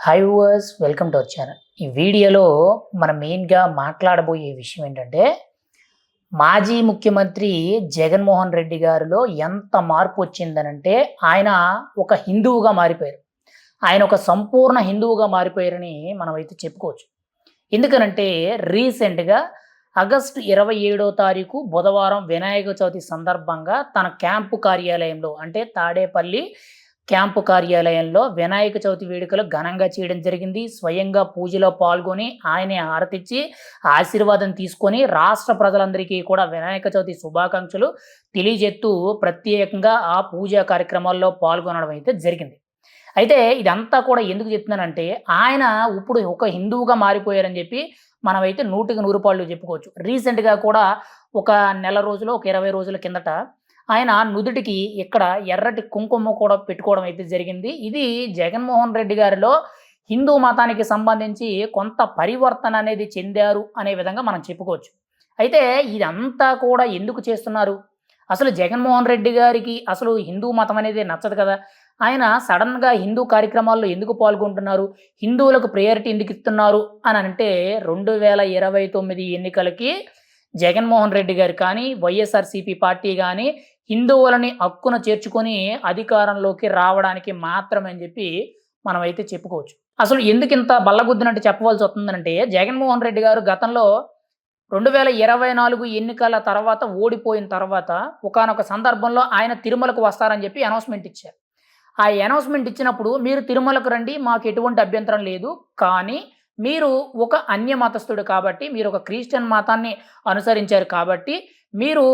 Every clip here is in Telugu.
హై వర్స్ వెల్కమ్ టు అవర్ ఛానల్ ఈ వీడియోలో మనం మెయిన్గా మాట్లాడబోయే విషయం ఏంటంటే మాజీ ముఖ్యమంత్రి జగన్మోహన్ రెడ్డి గారిలో ఎంత మార్పు వచ్చిందనంటే ఆయన ఒక హిందువుగా మారిపోయారు. ఆయన ఒక సంపూర్ణ హిందువుగా మారిపోయారని మనం అయితే చెప్పుకోవచ్చు. ఎందుకనంటే రీసెంట్గా ఆగస్టు ఇరవై ఏడో తారీఖు బుధవారం వినాయక చవితి సందర్భంగా తన క్యాంపు కార్యాలయంలో అంటే తాడేపల్లి క్యాంపు కార్యాలయంలో వినాయక చవితి వేడుకలు ఘనంగా చేయడం జరిగింది. స్వయంగా పూజలో పాల్గొని ఆయనే హారతిచ్చి ఆశీర్వాదం తీసుకొని రాష్ట్ర ప్రజలందరికీ కూడా వినాయక చవితి శుభాకాంక్షలు తెలియజేస్తూ ప్రత్యేకంగా ఆ పూజా కార్యక్రమాల్లో పాల్గొనడం అయితే జరిగింది. అయితే ఇదంతా కూడా ఎందుకు చెప్తున్నానంటే ఆయన ఇప్పుడు ఒక హిందువుగా మారిపోయారని చెప్పి మనమైతే నూటికి నూరు పాళ్ళు చెప్పుకోవచ్చు. రీసెంట్గా కూడా ఒక నెల రోజులు ఒక ఇరవై రోజుల కిందట ఆయన నుదుటికి ఇక్కడ ఎర్రటి కుంకుమ కూడా పెట్టుకోవడం అయితే జరిగింది. ఇది జగన్మోహన్ రెడ్డి గారిలో హిందూ మతానికి సంబంధించి కొంత పరివర్తన అనేది చెందారు అనే విధంగా మనం చెప్పుకోవచ్చు. అయితే ఇదంతా కూడా ఎందుకు చేస్తున్నారు? అసలు జగన్మోహన్ రెడ్డి గారికి అసలు హిందూ మతం అనేది నచ్చదు కదా? ఆయన సడన్గా హిందూ కార్యక్రమాల్లో ఎందుకు పాల్గొంటున్నారు? హిందువులకు ప్రయారిటీ ఎందుకు ఇస్తున్నారు? అని అంటే రెండు వేల ఇరవై తొమ్మిది ఎన్నికలకి జగన్మోహన్ రెడ్డి గారు కానీ వైఎస్ఆర్సీపీ పార్టీ కానీ హిందువులని హక్కున చేర్చుకొని అధికారంలోకి రావడానికి మాత్రమే అని చెప్పి మనం అయితే చెప్పుకోవచ్చు. అసలు ఎందుకు ఇంత బల్లగుద్దినట్టు చెప్పవలసి వస్తుందంటే జగన్మోహన్ రెడ్డి గారు గతంలో రెండు వేల ఇరవై నాలుగు ఎన్నికల తర్వాత ఓడిపోయిన తర్వాత ఒకనొక సందర్భంలో ఆయన తిరుమలకు వస్తారని చెప్పి అనౌన్స్మెంట్ ఇచ్చారు. ఆ అనౌన్స్మెంట్ ఇచ్చినప్పుడు మీరు తిరుమలకు రండి మాకు ఎటువంటి అభ్యంతరం లేదు. కానీ మీరు ఒక అన్య మతస్థుడు కాబట్టి మీరు ఒక క్రిస్టియన్ మతాన్ని అనుసరించారు కాబట్టి మీరు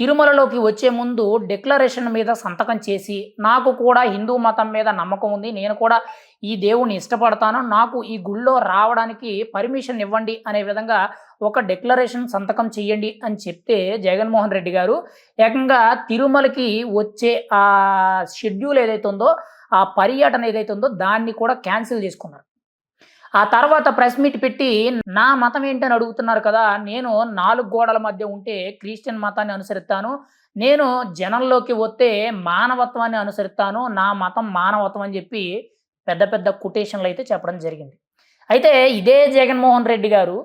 తిరుమలలోకి వచ్చే ముందు డిక్లరేషన్ మీద సంతకం చేసి నాకు కూడా హిందూ మతం మీద నమ్మకం ఉంది నేను కూడా ఈ దేవుని ఇష్టపడతాను నాకు ఈ గుళ్ళో రావడానికి పర్మిషన్ ఇవ్వండి అనే విధంగా ఒక డిక్లరేషన్ సంతకం చేయండి అని చెప్తే జగన్మోహన్ రెడ్డి గారు ఏకంగా తిరుమలకి వచ్చే ఆ షెడ్యూల్ ఏదైతే ఉందో ఆ పర్యటన ఏదైతే ఉందో దాన్ని కూడా క్యాన్సిల్ చేసుకున్నారు. ఆ తర్వాత ప్రెస్ మీట్ పెట్టి నా మతం ఏంటని అడుగుతున్నారు కదా నేను నాలుగు గోడల మధ్య ఉంటే క్రిస్టియన్ మతాన్ని అనుసరిస్తాను నేను జనంలోకి వస్తే మానవత్వాన్ని అనుసరిస్తాను నా మతం మానవత్వం అని చెప్పి పెద్ద పెద్ద కొటేషన్లు అయితే చెప్పడం జరిగింది. అయితే ఇదే జగన్మోహన్ రెడ్డి గారు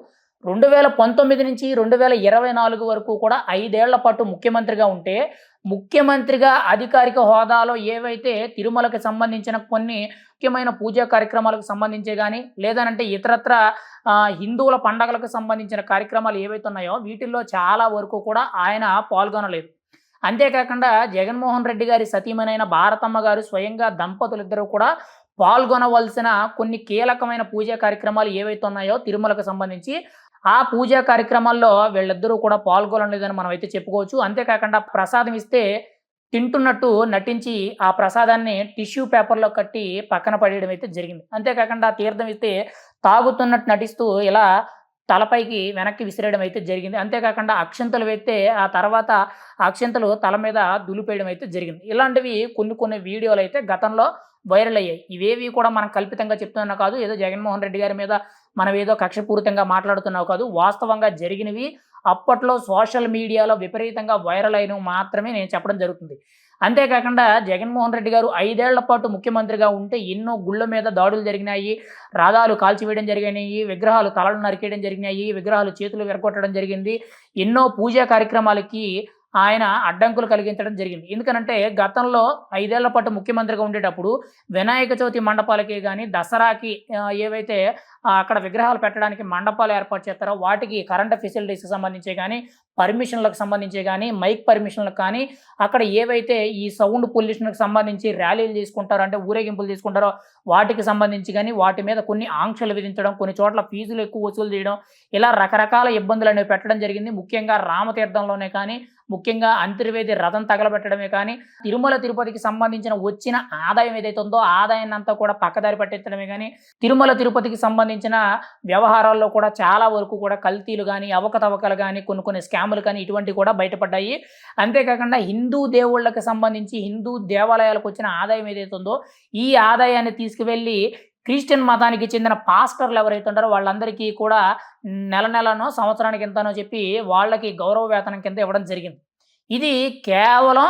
రెండు వేల పంతొమ్మిది నుంచి రెండు వేల ఇరవై నాలుగు వరకు కూడా ఐదేళ్ళ పాటు ముఖ్యమంత్రిగా ఉంటే ముఖ్యమంత్రిగా అధికారిక హోదాలో ఏవైతే తిరుమలకి సంబంధించిన కొన్ని ముఖ్యమైన పూజా కార్యక్రమాలకు సంబంధించే కానీ లేదనంటే ఇతరత్ర హిందువుల పండగలకు సంబంధించిన కార్యక్రమాలు ఏవైతే ఉన్నాయో వీటిల్లో చాలా వరకు కూడా ఆయన పాల్గొనలేదు. అంతేకాకుండా జగన్మోహన్ రెడ్డి గారి సతీమనైన భారతమ్మ గారు స్వయంగా దంపతులిద్దరూ కూడా పాల్గొనవలసిన కొన్ని కీలకమైన పూజా కార్యక్రమాలు ఏవైతే ఉన్నాయో తిరుమలకు సంబంధించి ఆ పూజా కార్యక్రమాల్లో వీళ్ళిద్దరూ కూడా పాల్గొనలేదని మనం అయితే చెప్పుకోవచ్చు. అంతేకాకుండా ప్రసాదం ఇస్తే తింటున్నట్టు నటించి ఆ ప్రసాదాన్ని టిష్యూ పేపర్లో కట్టి పక్కన పడేయడం అయితే జరిగింది. అంతేకాకుండా తీర్థం ఇస్తే తాగుతున్నట్టు నటిస్తూ ఇలా తలపైకి వెనక్కి విసిరేయడం అయితే జరిగింది. అంతేకాకుండా అక్షంతలు వేస్తే ఆ తర్వాత అక్షంతలు తల మీద దులిపేయడం అయితే జరిగింది. ఇలాంటివి కొన్ని కొన్ని వీడియోలు అయితే గతంలో వైరల్ అయ్యాయి. ఇవేవి కూడా మనం కల్పితంగా చెప్తున్నా కాదు ఏదో జగన్మోహన్ రెడ్డి గారి మీద మనం ఏదో కక్షపూరితంగా మాట్లాడుతున్నావు కాదు వాస్తవంగా జరిగినవి అప్పట్లో సోషల్ మీడియాలో విపరీతంగా వైరల్ అయినవి మాత్రమే నేను చెప్పడం జరుగుతుంది. అంతేకాకుండా జగన్మోహన్ రెడ్డి గారు ఐదేళ్ళ పాటు ముఖ్యమంత్రిగా ఉంటే ఎన్నో గుళ్ళ మీద దాడులు జరిగినాయి రథాలు కాల్చివేయడం జరిగినాయి విగ్రహాలు తలలు నరికేయడం జరిగినాయి విగ్రహాలు చేతులు విరగొట్టడం జరిగింది ఎన్నో పూజా కార్యక్రమాలకి ఆయన అడ్డంకులు కలిగించడం జరిగింది. ఎందుకనంటే గతంలో ఐదేళ్ళ పాటు ముఖ్యమంత్రిగా ఉండేటప్పుడు వినాయక చవితి మండపాలకి కానీ దసరాకి ఏవైతే అక్కడ విగ్రహాలు పెట్టడానికి మండపాలు ఏర్పాటు చేస్తారో వాటికి కరెంట్ ఫెసిలిటీస్కి సంబంధించి కానీ పర్మిషన్లకు సంబంధించి కానీ మైక్ పర్మిషన్లకు కానీ అక్కడ ఏవైతే ఈ సౌండ్ పొల్యూషన్కి సంబంధించి ర్యాలీలు తీసుకుంటారో అంటే ఊరేగింపులు తీసుకుంటారో వాటికి సంబంధించి కానీ వాటి మీద కొన్ని ఆంక్షలు విధించడం కొన్ని చోట్ల ఫీజులు ఎక్కువ వసూలు చేయడం ఇలా రకరకాల ఇబ్బందులు అనేవి పెట్టడం జరిగింది. ముఖ్యంగా రామతీర్థంలోనే కానీ ముఖ్యంగా అంతర్వేది రథం తగలబెట్టడమే కానీ తిరుమల తిరుపతికి సంబంధించిన వచ్చిన ఆదాయం ఏదైతే ఉందో ఆదాయాన్ని అంతా కూడా పక్కదారి పట్టించడమే కానీ తిరుమల తిరుపతికి సంబంధించిన వ్యవహారాల్లో కూడా చాలా వరకు కూడా కల్తీలు కానీ అవకతవకలు కానీ కొన్ని కొన్ని స్కాములు కానీ ఇటువంటివి కూడా బయటపడ్డాయి. అంతేకాకుండా హిందూ దేవుళ్ళకి సంబంధించి హిందూ దేవాలయాలకు వచ్చిన ఆదాయం ఏదైతే ఉందో ఈ ఆదాయాన్ని తీసుకువెళ్ళి క్రిస్టియన్ మతానికి చెందిన పాస్టర్లు ఎవరైతే ఉంటారో వాళ్ళందరికీ కూడా నెల నెలనో సంవత్సరానికి ఎంతనో చెప్పి వాళ్ళకి గౌరవ వేతనం కింద ఇవ్వడం జరిగింది. ఇది కేవలం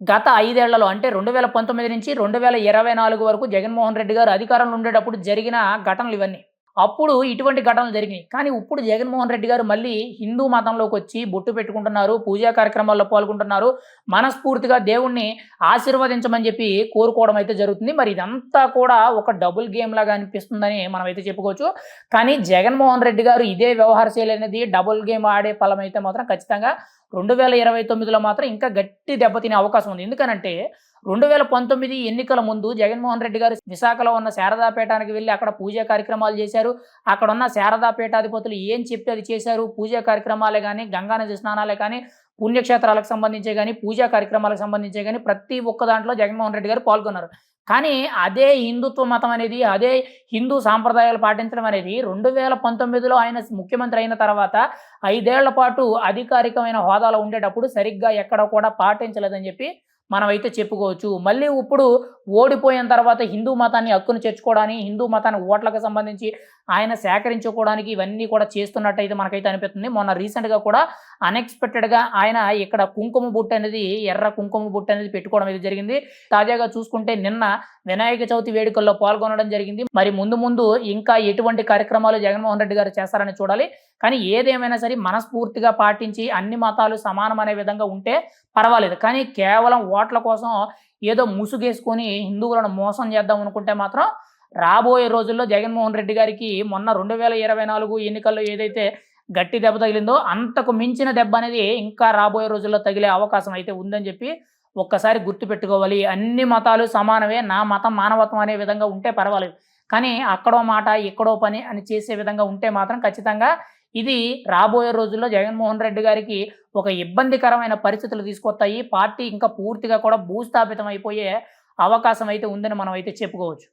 గత ఐదేళ్ళలో అంటే రెండు వేల పంతొమ్మిది నుంచి రెండు వేల ఇరవై నాలుగు వరకు జగన్మోహన్ రెడ్డి గారు అధికారంలో ఉండేటప్పుడు జరిగిన ఘటనలు ఇవన్నీ. అప్పుడు ఇటువంటి ఘటనలు జరిగినాయి. కానీ ఇప్పుడు జగన్మోహన్ రెడ్డి గారు మళ్ళీ హిందూ మతంలోకి వచ్చి బొట్టు పెట్టుకుంటున్నారు పూజా కార్యక్రమాల్లో పాల్గొంటున్నారు. మనస్ఫూర్తిగా దేవుణ్ణి ఆశీర్వదించమని చెప్పి కోరుకోవడం అయితే జరుగుతుంది. మరి ఇదంతా కూడా ఒక డబుల్ గేమ్ లాగా అనిపిస్తుందని మనం అయితే చెప్పుకోవచ్చు. కానీ జగన్మోహన్ రెడ్డి గారు ఇదే వ్యవహార శైలి అనేది డబుల్ గేమ్ ఆడే ఫలం అయితే మాత్రం ఖచ్చితంగా రెండు వేల ఇరవై తొమ్మిదిలో మాత్రం ఇంకా గట్టి దెబ్బతినే అవకాశం ఉంది. ఎందుకనంటే రెండు వేల పంతొమ్మిది ఎన్నికల ముందు జగన్మోహన్ రెడ్డి గారు విశాఖలో ఉన్న శారదాపేటానికి వెళ్ళి అక్కడ పూజా కార్యక్రమాలు చేశారు. అక్కడ ఉన్న శారదాపేటాధిపతులు ఏం చెప్తే అది చేశారు? పూజా కార్యక్రమాలే కానీ గంగానది స్నానాలే కానీ పుణ్యక్షేత్రాలకు సంబంధించే కానీ పూజా కార్యక్రమాలకు సంబంధించే కానీ ప్రతి ఒక్క దాంట్లో జగన్మోహన్ రెడ్డి గారు పాల్గొన్నారు. కానీ అదే హిందుత్వ మతం అనేది అదే హిందూ సాంప్రదాయాలు పాటించడం అనేది రెండు వేల పంతొమ్మిదిలో ఆయన ముఖ్యమంత్రి అయిన తర్వాత ఐదేళ్ళ పాటు అధికారికమైన హోదాలో ఉండేటప్పుడు సరిగ్గా ఎక్కడ కూడా పాటించలేదని చెప్పి మనమైతే చెప్పుకోవచ్చు. మళ్ళీ ఇప్పుడు ఓడిపోయిన తర్వాత హిందూ మతాన్ని హక్కును చేర్చుకోవడానికి హిందూ మతాన్ని ఓట్లకు సంబంధించి ఆయన సేకరించుకోవడానికి ఇవన్నీ కూడా చేస్తున్నట్టయితే మనకైతే అనిపిస్తుంది. మొన్న రీసెంట్గా కూడా అన్ఎక్స్పెక్టెడ్గా ఆయన ఇక్కడ కుంకుమ బుట్ట అనేది ఎర్ర కుంకుమ బుట్ట అనేది పెట్టుకోవడం అయితే జరిగింది. తాజాగా చూసుకుంటే నిన్న వినాయక చవితి వేడుకల్లో పాల్గొనడం జరిగింది. మరి ముందు ముందు ఇంకా ఎటువంటి కార్యక్రమాలు జగన్మోహన్ రెడ్డి గారు చేస్తారని చూడాలి. కానీ ఏదేమైనా సరే మనస్ఫూర్తిగా పాటించి అన్ని మతాలు సమానం అనే విధంగా ఉంటే పర్వాలేదు. కానీ కేవలం ఓట్ల కోసం ఏదో ముసుగేసుకొని హిందువులను మోసం చేద్దాం అనుకుంటే మాత్రం రాబోయే రోజుల్లో జగన్మోహన్ రెడ్డి గారికి మొన్న రెండు వేల ఇరవై నాలుగు ఎన్నికల్లో ఏదైతే గట్టి దెబ్బ తగిలిందో అంతకు మించిన దెబ్బ అనేది ఇంకా రాబోయే రోజుల్లో తగిలే అవకాశం అయితే ఉందని చెప్పి ఒక్కసారి గుర్తుపెట్టుకోవాలి అన్ని మతాలు సమానమే నా మతం మానవత్వం అనే విధంగా ఉంటే పర్వాలేదు. కానీ అక్కడో మాట ఇక్కడో పని అని చేసే విధంగా ఉంటే మాత్రం ఖచ్చితంగా ఇది రాబోయే రోజుల్లో జగన్మోహన్ రెడ్డి గారికి ఒక ఇబ్బందికరమైన పరిస్థితులు తీసుకొస్తాయి. పార్టీ ఇంకా పూర్తిగా కూడా భూస్థాపితం అయిపోయే అవకాశం అయితే ఉందని మనం అయితే చెప్పుకోవచ్చు.